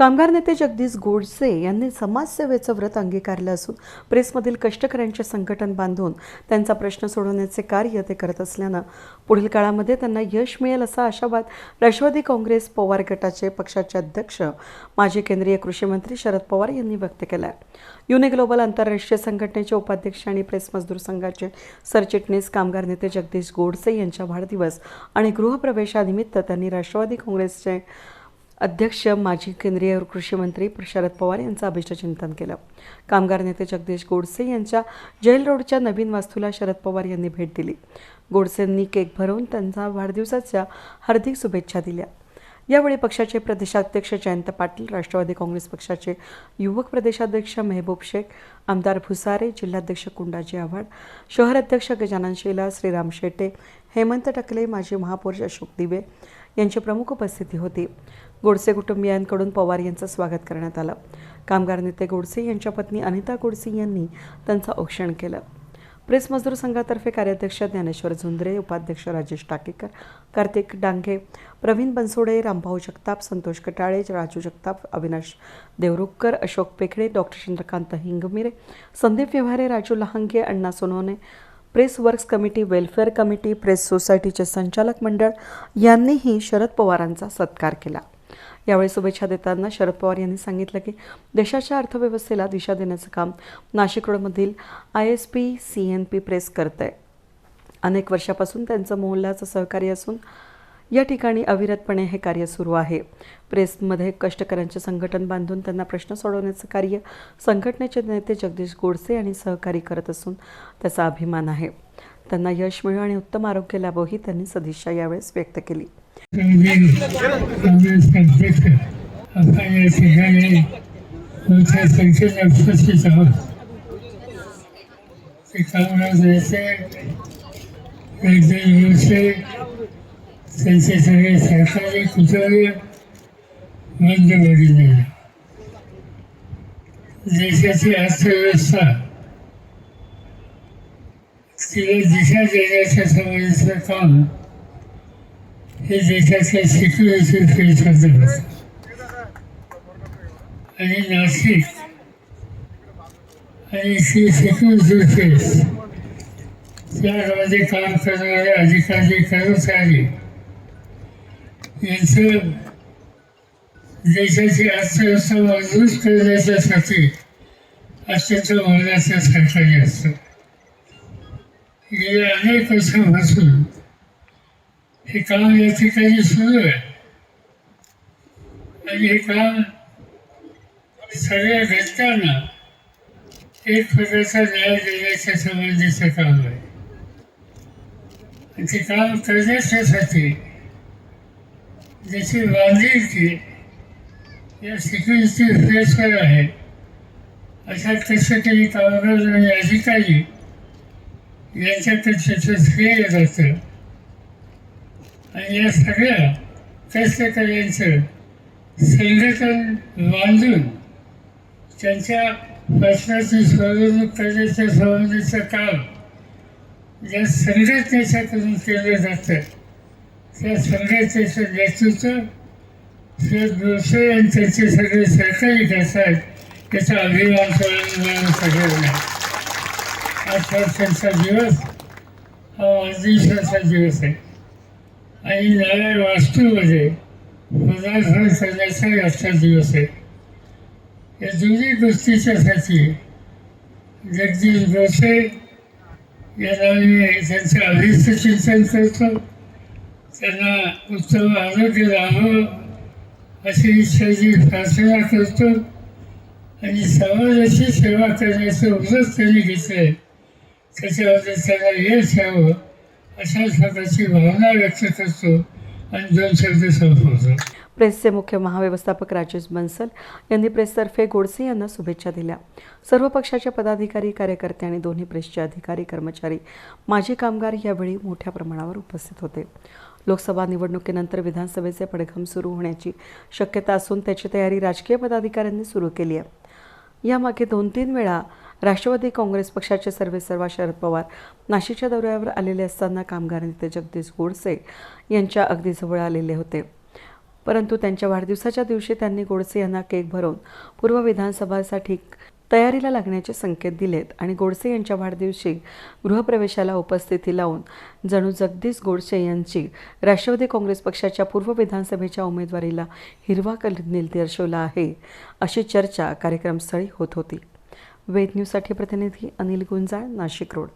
कामगार नेते जगदीश गोडसे यांनी समाजसेवेचं व्रत अंगीकारलं असून प्रेसमधील कष्टकऱ्यांचे संघटन बांधून त्यांचा प्रश्न सोडवण्याचे कार्य ते करत असल्यानं पुढील काळामध्ये त्यांना यश मिळेल असा आशावाद राष्ट्रवादी काँग्रेस पवार गटाचे पक्षाचे अध्यक्ष माजी केंद्रीय कृषी मंत्री शरद पवार यांनी व्यक्त केला आहे युने ग्लोबल आंतरराष्ट्रीय संघटनेचे उपाध्यक्ष आणि प्रेस मजदूर संघाचे सरचिटणीस कामगार नेते जगदीश गोडसे यांच्या वाढदिवस आणि गृहप्रवेशानिमित्त त्यांनी राष्ट्रवादी काँग्रेसचे अध्यक्ष माजी केंद्रीय कृषी मंत्री शरद पवार यांचं अभिष्टचिंतन केलं. कामगार नेते जगदीश गोडसे यांच्या जेल रोडच्या नवीन वास्तूला शरद पवार यांनी भेट दिली. गोडसेंनी केक भरवून त्यांचा वाढदिवसाच्या हार्दिक शुभेच्छा दिल्या. यावेळी पक्षाचे प्रदेशाध्यक्ष जयंत पाटील राष्ट्रवादी काँग्रेस पक्षाचे युवक प्रदेशाध्यक्ष मेहबूब शेख आमदार भुसारे जिल्हाध्यक्ष कुंडाजी आव्हाड शहर अध्यक्ष गजानन शेला श्रीराम शेटे हेमंत टकले माजी महापौर अशोक दिवे यांची प्रमुख उपस्थिती होती. गोडसे कुटुंबियांकडून पवार यांचं स्वागत करण्यात आलं. कामगार नेते गोडसे यांच्या पत्नी अनिता गोडसे यांनी त्यांचं औक्षण केलं. प्रेस मजदूर संघातर्फे कार्याध्यक्ष ज्ञानेश्वर झुंद्रे उपाध्यक्ष Rajesh Takekar Kartik Dange Pravin Bansode Rambhau Jagtap Santosh Katale Raju Jagtap Avinash Devrukhkar Ashok Pekhade doctor Chandrakant Hingmire Sandeep Vyavhare Raju Lahange Anna Sonawane press works committee welfare committee press सोसायटीचे संचालक मंडळ यांनीही शरद पवारांचा सत्कार केला. यावेळी शुभेच्छा देताना शरद पवार यांनी सांगितलं की देशाच्या अर्थव्यवस्थेला दिशा देण्याचं काम Nashik रोडमधील I S P C N P press करत आहे अनेक वर्षापासून त्यांचं मोहल्ल्याचं सहकार्य असून या ठिकाणी अविरतपणे हे कार्य सुरू आहे. प्रेसमध्ये कष्टकऱ्यांचे संघटन बांधून त्यांना प्रश्न सोडवण्याचं कार्य संघटनेचे नेते जगदीश गोडसे आणि सहकारी करत असून त्याचा अभिमान आहे. त्यांना यश मिळो आणि उत्तम आरोग्य लाभोही त्यांनी सदिच्छा यावेळेस व्यक्त केली. त्यांचे सगळे सरकारी कुटुंबीय बंद पडलेले देशाची अर्थव्यवस्था तिला दिशा देण्याच्या संबंधीचं काम हे देशाच्या सिक्युरिटी फेसमध्ये होतं आणि नाशिक आणि सी सिक्युरिटी फेस त्यामध्ये काम करणारे अधिकारी कर्मचारी यांचं देशाची अर्थव्यवस्था मजबूत करण्याच्यासाठी अत्यंत मोलाचं सहकार्य असतं. गेल्या अनेक वर्षांपासून हे काम या ठिकाणी सुरू आहे. आणि हे काम सगळ्या घटकांना एक प्रकारचा न्याय देण्याच्या संबंधीचं काम आहे. आणि ते काम करण्याच्यासाठी ज्याची बांधिलकी या सिक्युरिटी फेसवर आहे अशा कष्टकरी कामगार आणि अधिकारी यांच्याकडे त्याचं श्रेय जातं आणि या सगळ्या कष्टकऱ्यांचं संघटन बांधून त्यांच्या प्रश्नाची सोडवणूक करण्याच्या संबंधीचं काम या संघटनेच्याकडून केलं जातं. त्या श्री नेतृत्व श्री जोशी आणि त्यांचे सगळे सहकारी आहेत त्याचा अभिमान करून सगळ्यांना. आज त्यांचा दिवस हा वाढदिवसाचा दिवस आहे. आणि नव्या वास्तूमध्ये पदार्पण करण्याचा आजचा दिवस आहे. या दोन्ही गोष्टीच्यासाठी जगदीश गोसे या मी त्यांचं अभिष्ट चिंतन करतो. त्यांना उत्तम आरोग्य लाभावं अशी इच्छाची प्रार्थना करतो आणि समाजाची सेवा करण्याचं व्रत त्यांनी घेतलं आहे त्याच्यामध्ये त्यांना यश यावं अशा स्वतःची भावना व्यक्त करतो आणि दोन शब्द संपवतो. प्रेसचे मुख्य महाव्यवस्थापक राजेश बन्सल यांनी प्रेसतर्फे गोडसे यांना शुभेच्छा दिल्या. सर्व पक्षाचे पदाधिकारी कार्यकर्ते आणि दोन्ही प्रेसचे अधिकारी कर्मचारी माजी कामगार यावेळी मोठ्या प्रमाणावर उपस्थित होते. लोकसभा निवडणुकीनंतर विधानसभेचे पडघम सुरू होण्याची शक्यता असून त्याची तयारी राजकीय पदाधिकाऱ्यांनी सुरू केली आहे. यामागे दोन तीन वेळा राष्ट्रवादी काँग्रेस पक्षाचे सर्वेसर्वा शरद पवार नाशिकच्या दौऱ्यावर आलेले असताना कामगार नेते जगदीश गोडसे यांच्या अगदी जवळ आलेले होते. परंतु त्यांच्या वाढदिवसाच्या दिवशी त्यांनी गोडसे यांना केक भरवून पूर्व विधानसभासाठी तयारीला लागण्याचे संकेत दिलेत आणि गोडसे यांच्या वाढदिवशी गृहप्रवेशाला उपस्थिती लावून जणू जगदीश गोडसे यांची राष्ट्रवादी काँग्रेस पक्षाच्या पूर्व विधानसभेच्या उमेदवारीला हिरवा कलनील दर्शवला आहे अशी चर्चा कार्यक्रमस्थळी होत होती. वेद न्यूजसाठी प्रतिनिधी अनिल गुंजाळ नाशिक रोड.